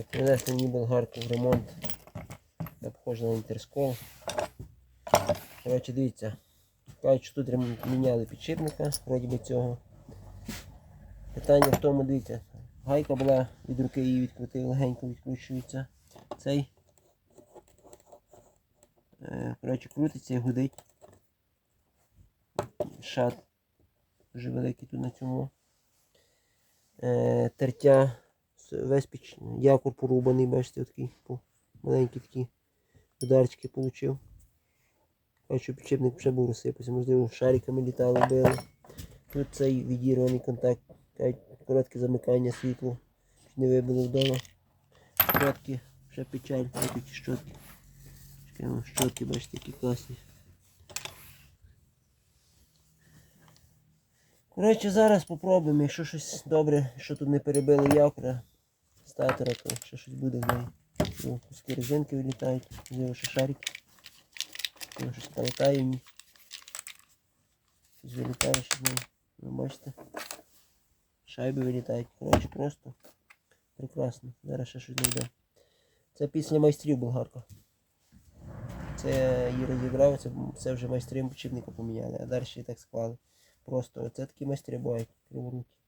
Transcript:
Так, принесли мені в ремонт. Похоже на інтерскол. Коротше, дивіться. Кажуть, що тут міняли підшипника, вроді би цього. Питання в тому, дивіться, гайка була від руки її відкрутив, легенько відкручується. Цей. Е, коротше, крутиться і гудить. Шат. Дуже великий тут на цьому. Е, тертя. Весь піч... якор порубаний, бачите, такий маленькі такі ударчики отримав. Бачу, підшипник вже був розсипався, можливо, шариками літали, били. Тут цей відірваний контакт, коротке замикання світло, не вибило вдома. Щотки, ще печаль, ось щотки. Щотки, бачите, які класні. Коротше, зараз попробуємо, якщо щось добре, що тут не перебили якора, статора, то ще щось буде в неї. О, куски резинки вилітають, можливо, ще шарики. Воно щось полетає в. Щось вилітає ще з. Ви бачите? Шайби вилітають. Коротше, просто прекрасно. Зараз ще щось знайде. Це після майстрів болгарка. Це її розібрав, це, це вже майстри підшипника поміняли, а далі і так склали. Просто оце такі майстри бувають криворукі.